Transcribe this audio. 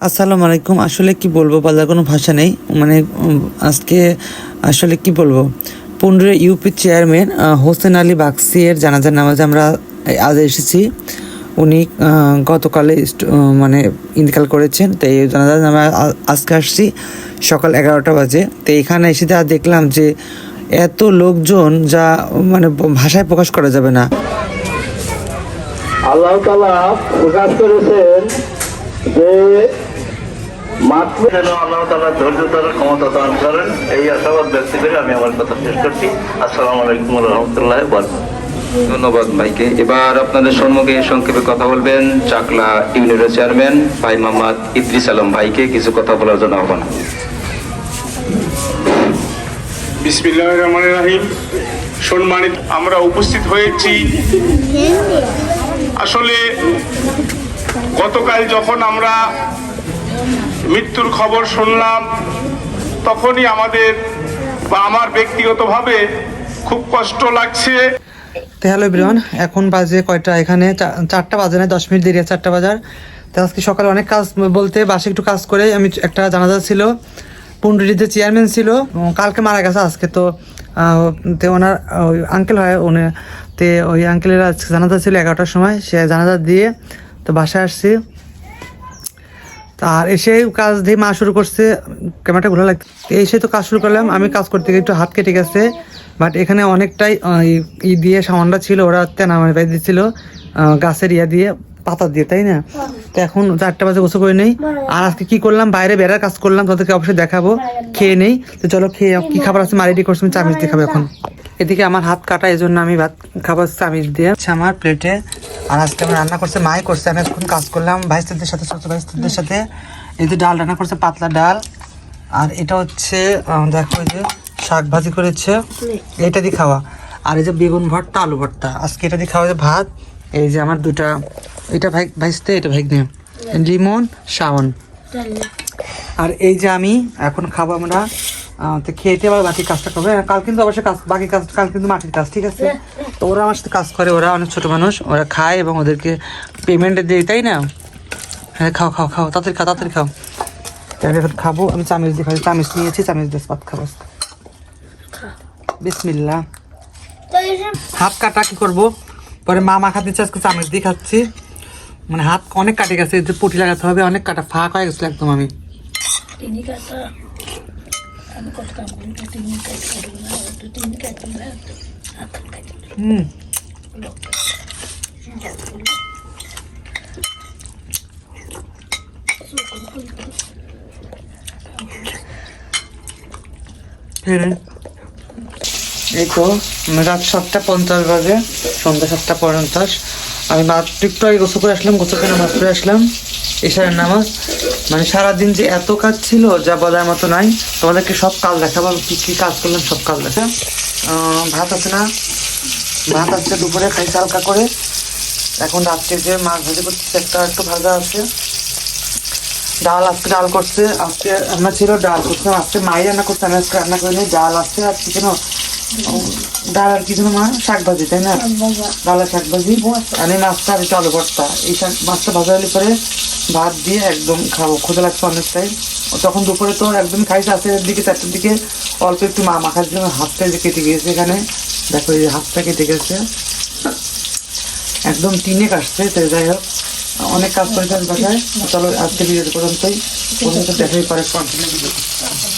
আসসালামু আলাইকুম। আসলে কি বলব বলার কোনো ভাষা নেই। মানে আজকে আসলে কি বলব? পনেরো ইউপি চেয়ারম্যান হোসেন আলী বাক্সি এর জানাজার নামাজে আমরা আজ এসেছি। উনি গতকালে মানে ইন্তেকাল করেছেন তো এই জানাজার আ- আজকে আসছি সকাল এগারোটা বাজে। তো এখানে এসে যা দেখলাম যে এত লোকজন যা মানে ভাষায় প্রকাশ করা যাবে না। আল্লাহ তালা প্রকাশ করেছেন যে যেন আল্লাহ তালা ধৈর্য ধরার ক্ষমতা দান করেন এই আশাবাদ ব্যক্ত করে আমি আমার কথা শেষ করছি। আসসালামু আলাইকুম রহমতুল্লাহ ধন্যবাদ ভাইকে। এবার আপনাদের সম্মুখে সংক্ষেপে কথা বলবেন চাকলা ইউনিয়নের চেয়ারম্যান ভাই মোহাম্মদ ইদ্রিস আলম ভাইকে। কিছু কথা বলার জন্য আহ্বান। বিসমিল্লাহ রহমান রাহিম। সম্মানিত আমরা উপস্থিত হয়েছি। আসলে গতকাল যখন আমরা মৃত্যুর খবর শুনলাম, তখনই আমাদের বা আমার ব্যক্তিগতভাবে খুব কষ্ট লাগছে। হ্যালো এখন বাজে কয়টা? এখানে চারটা বাজে না, দশ মিনিট দেরি আছে চারটা বাজার। তো আজকে সকালে অনেক কাজ বলতে বাসে একটু কাজ করে আমি একটা জানাজা ছিল পুন্ডরিতে চেয়ারম্যান ছিল কালকে মারা গেছে আজকে, তো তো ওনার ওই আঙ্কেল হয় উনি, তে ওই আঙ্কেলের আজকে জানাজা ছিল এগারোটার সময়, সে জানাজা দিয়ে, তো বাসায় আসছি। আর এসে কাজ দিয়ে মা শুরু করছে ক্যামেরাটা ভালো লাগছে এসে তো কাজ শুরু করলাম আমি কাজ করতে গিয়ে একটু হাত কেটে গেছে বাট এখানে অনেকটাই ই- দিয়ে সামানটা ছিল ওরা তেনা আমার বাইরে দিচ্ছিল গাছের ইয়া দিয়ে পাতা দিয়ে তাই না? তো এখন চারটা বাজে গোসল করে নেই। আর আজকে কি করলাম? বাইরে বেড়ার কাজ করলাম তাদেরকে অবশ্যই দেখাবো খেয়ে নেই। তো চলো খেয়ে কি খাবার আছে? মা রেডি করছি আমি চামিচ দিয়ে খাব এখন। এদিকে আমার হাত কাটা এই জন্য আমি ভাত খাবার চামিচ দিয়ে। আচ্ছা, আমার প্লেটে আর আজকে আমি রান্না করছে মাই করছে। আমি এখন কাজ করলাম ভাইস্তাদের সাথে ছোট ভাইস্তাদের সাথে। এই যে ডাল রান্না করছে পাতলা ডাল। আর এটা হচ্ছে দেখো এই যে শাক ভাজি করেছে। এটা দিয়ে খাওয়া। আর এই যে বেগুন ভর্তা আলু ভর্তা। আজকে এটা দিয়ে খাওয়া ভাত। এই যে আমার দুটা এটা ভাই ভাইস্তে এটা ভাই দিয়ে লিমন শাওন। আর এই যে আমি এখন খাব আমরা তো খেতে আবার বাকি কাজটা করবে। আর কাল কিন্তু অবশ্যই কাজ বাকি কাজ কাল কিন্তু মাটির কাজ ঠিক আছে? তো ওরা আমার সাথে কাজ করে ওরা অনেক ছোট মানুষ ওরা খায় এবং ওদেরকে পেমেন্ট দেয় তাই না? হ্যাঁ খাও খাও খাও তাড়াতাড়ি খাও তাড়াতাড়ি খাও। তাহলে এখন খাব আমি চামিচ দিয়ে খাই চামিচ নিয়েছি চামিচ দিয়ে ভাত খাব। বিসমিল্লা হাত কাটা কি করব? পরে মা মাখা দিচ্ছে আজকে চামিচ দিয়ে খাচ্ছি। মানে হাত অনেক কাটে গেছে যে পুটি লাগাতে হবে অনেক কাটা ফাঁক হয়ে গেছিল একদম আমি। আমি করি এই তো রাত সাতটা পঞ্চাশ বাজে, সন্ধ্যা সাতটা পঞ্চাশ। আমি মাত্র একটু আগে গোসল করে আসলাম, গোসল করে নামাজ পড়ে আসলাম। এশারের নামাজ? মানে সারাদিন যে এত কাজ ছিল যা বলার মতো নাই। তোমাদেরকে সব কাজ দেখাবো। কি কি কাজ করলাম সব কাজ দেখা। ভাত আছে না? ভাত আছে দুপুরে খাইছে হালকা করে। এখন রাত্রে যে মাছ ভাজি করতেছে একটা একটু ভাজা আছে। ডাল আজকে ডাল করছে। আজকে রান্না ছিল ডাল করছে আজকে মাই রান্না করছে আমি আজকে রান্না করিনি। ডাল আছে আর কি যেন ডাল আর কি যেন মা শাক ভাজি তাই না? ডাল আর শাক ভাজি আর এই মাছটা আর একটু আলু ভর্তা। এই শাক মাছটা ভাজা হলে পরে ভাত দিয়ে একদম খাব। ক্ষুদা লাগছে অনেকটাই তখন দুপুরে তো একদম খাইছে আসের দিকে, চারটের দিকে। অল্প একটু মা মাখার জন্য হাতটা যে কেটে গিয়েছে এখানে। দেখো এই হাতটা কেটে গেছে। একদম টিনে কাটছে তো যাই হোক। অনেক কাজ করেছেন বাসায়। চলো আজকে ভিডিও পর্যন্তই। পর্যন্ত দেখাই পরে কন্টিনিউ